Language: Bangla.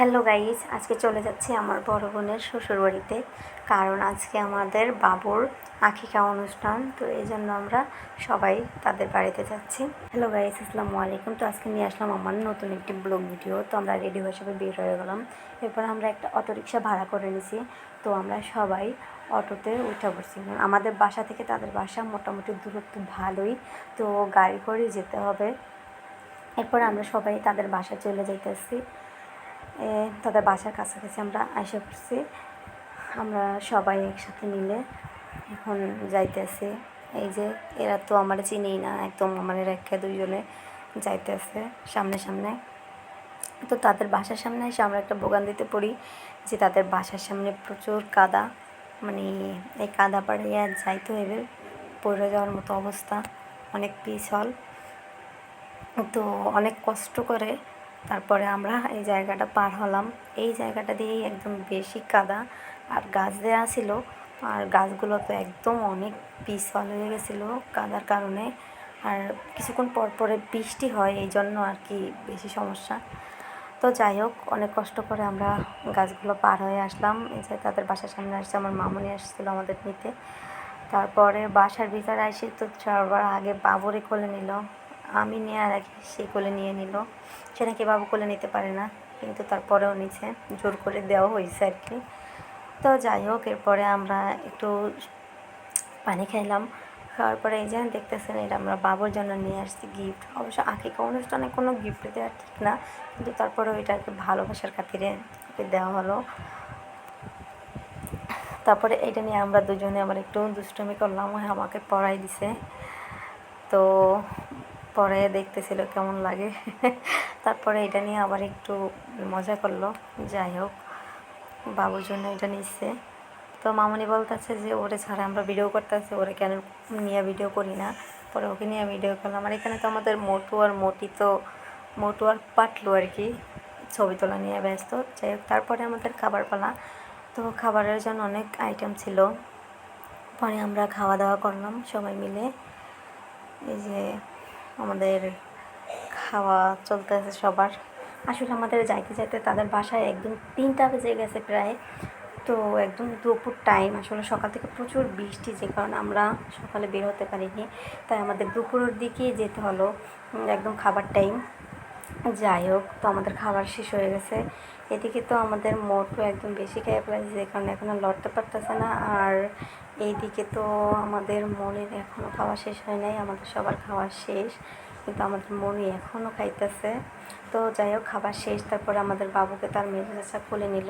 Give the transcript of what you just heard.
হ্যালো গাইজ আজকে চলে যাচ্ছি আমার বড় বোনের শ্বশুরবাড়িতে। কারণ আজকে আমাদের বাবুর আখিকা অনুষ্ঠান, তো এই জন্য আমরা সবাই তাদের বাড়িতে যাচ্ছি। হ্যালো গাইজ আসসালামু আলাইকুম। তো আজকে নিয়ে আসলাম আমার নতুন একটি ব্লগ ভিডিও। তো আমরা রেডি হিসেবে বের হয়ে গেলাম। এরপর আমরা একটা অটোরিকশা ভাড়া করে নিছি। তো আমরা সবাই অটোতে উঠে পড়ছি। আমাদের বাসা থেকে তাদের বাসা মোটামুটি দূরত্ব ভালোই। তো গাড়ি করে যেতে হবে। এরপর আমরা সবাই তাদের বাসা চলে যাইতেছি। তাদের বাসার কাছাকাছি আমরা এসে পড়ছি। আমরা সবাই একসাথে মিলে এখন যাইতেছি। এই যে, এরা তো আমার চিনেই না, একদম আমার রেখে দুইজনে যাইতেছে সামনে সামনে। তো তাদের বাসার সামনে এসে আমরা একটা বোগান দিতে পড়ি যে তাদের বাসার সামনে প্রচুর কাদা। মানে এই কাদা পাড়িয়ে যাইতে হইবে, পড়ে যাওয়ার মতো অবস্থা। অনেক পিছল। তো অনেক কষ্ট করে তারপরে আমরা এই জায়গাটা পার হলাম। এই জায়গাটা দিয়েই একদম বেশি কাদা। আর গাছ দেওয়া ছিল। আর গাছগুলো তো একদম অনেক পিছল হয়ে গেছিল কাদার কারণে। আর কিছুক্ষণ পর পরে বৃষ্টি হয়, এই জন্য আর কি বেশি সমস্যা। তো যাই হোক, অনেক কষ্ট করে আমরা গাছগুলো পার হয়ে আসলাম। এই যে তাদের বাসার সামনে আসছে, আমার মামুনি আসছিল আমাদের নিতে। তারপরে বাসার ভিতরে এসে তো সবার আগে বাবরে কোলে নিল। আমি নেওয়ার আগে সে কোলে নিয়ে নিল। সে নাকি বাবু কোলে নিতে পারে না, কিন্তু তারপরেও নিচে জোর করে দেওয়া হয়েছে আর কি। তো যাই হোক, এরপরে আমরা একটু পানি খাইলাম। খাওয়ার পরে এই যে দেখতেছেন, এটা আমরা বাবুর জন্য নিয়ে আসছি গিফট অবশ্য আখিকা অনুষ্ঠানে কোনো গিফট দেওয়া ঠিক না, কিন্তু তারপরেও এটা আর কি ভালোবাসার খাতিরে দেওয়া হলো। তারপরে এটা নিয়ে আমরা দুজনে আবার একটু দুষ্টমি করলাম, আমাকে পড়াই দিছে। তো পরে দেখতেছিল কেমন লাগে। তারপরে এটা নিয়ে আবার একটু মজা করল। যাই হোক, বাবুর জন্য এটা নিচ্ছে। তো মামনি বলতেছে যে, ওরে ছাড়া, আমরা ভিডিও করতেছি, ওরে কেন নিয়ে ভিডিও করি না? পরে ওকে নিয়ে ভিডিও করলাম। আর এখানে তো আমাদের মোটু আর মোটি তো, মোটু আর পাটলু আর কি ছবি তোলা নিয়ে ব্যস্ত। যাই হোক, তারপরে আমাদের খাবার পালা তো খাবারের জন্য অনেক আইটেম ছিল। পরে আমরা খাওয়া দাওয়া করলাম সবাই মিলে। এই যে আমাদের খাওয়া চলতে আছে সবার। আসলে আমাদের যাইতে যাইতে তাদের বাসায় একদম তিনটা বেজে গেছে প্রায়। তো একদম দুপুর টাইম আসলে সকাল থেকে প্রচুর বৃষ্টি, যে কারণে আমরা সকালে বের হতে পারিনি। তাই আমাদের দুপুরের দিকেই যেতে হলো একদম খাবার টাইম যাই হোক, তো আমাদের খাবার শেষ হয়ে গেছে। এদিকে তো আমাদের মোটও একদম বেশি খেয়ে ফেলেছে, যে কারণে এখন আর লড়তে পারতেছে না। আর এইদিকে তো আমাদের মনের এখনও খাওয়া শেষ হয় নাই, আমাদের সবার খাওয়া শেষ। কিন্তু আমাদের মনি এখনও খাইতেছে। তো যাই হোক, খাবার শেষ, তারপরে আমাদের বাবুকে তার মেজাজ কোলে নিল।